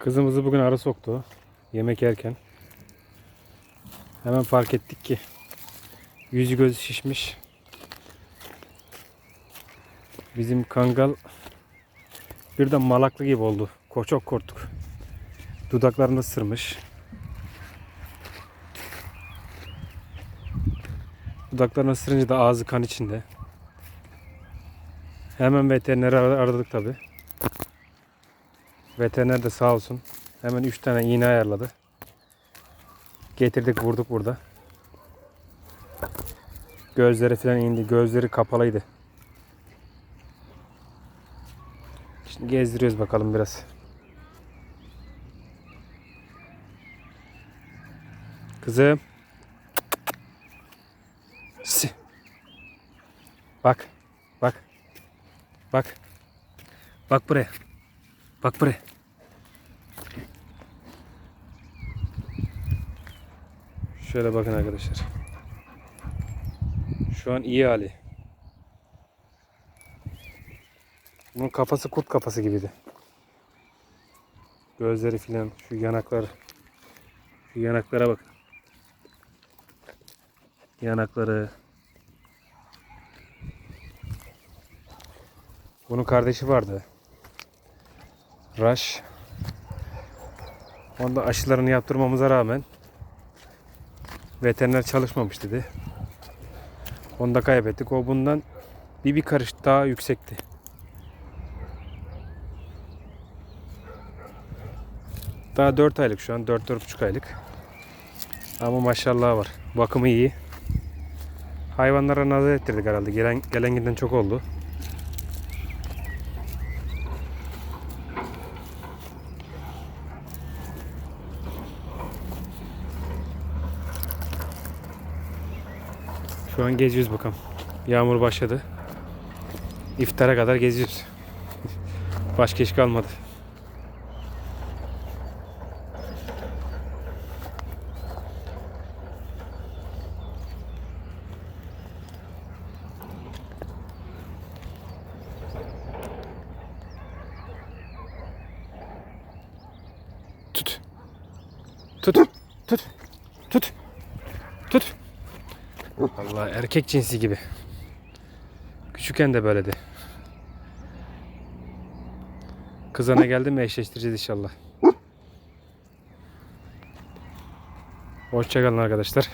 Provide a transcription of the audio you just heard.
Kızımızı bugün arı soktu. Yemek yerken. Hemen fark ettik ki yüzü gözü şişmiş. Bizim kangal birden malaklı gibi oldu. Çok korktuk. Dudaklarını ısırmış. Dudaklarını ısırınca da ağzı kan içinde. Hemen veterineri ar- aradık tabi. Veteriner de sağ olsun. Hemen 3 tane iğne ayarladı. Getirdik vurduk burada. Gözleri falan indi. Gözleri kapalıydı. Şimdi gezdiriyoruz bakalım biraz. Kızım. Bak. Bak. Bak. Bak buraya. Bak buraya. Şöyle bakın arkadaşlar. Şu an iyi hali. Bunun kafası kurt kafası gibiydi. Gözleri filan, şu yanaklar. Şu yanaklara bak. Yanakları. Bunun kardeşi vardı. Rush. Onda aşılarını yaptırmamıza rağmen veteriner çalışmamış dedi. Onu da kaybettik. O bundan bir bir karış daha yüksekti. Daha 4 aylık şu an. 4-4,5 aylık. Ama maşallah var. Bakımı iyi. Hayvanlara nazar ettirdik herhalde. Gelen, gelen giden çok oldu. Şu an geziyoruz bakalım. Yağmur başladı. İftara kadar geziyoruz. Başka iş kalmadı. Tut. Tut. Tut. Tut. Tut. Allah erkek cinsi gibi. Küçükken de böyledi. Kızana geldi mi eşleştireceğiz inşallah. Hoşçakalın arkadaşlar.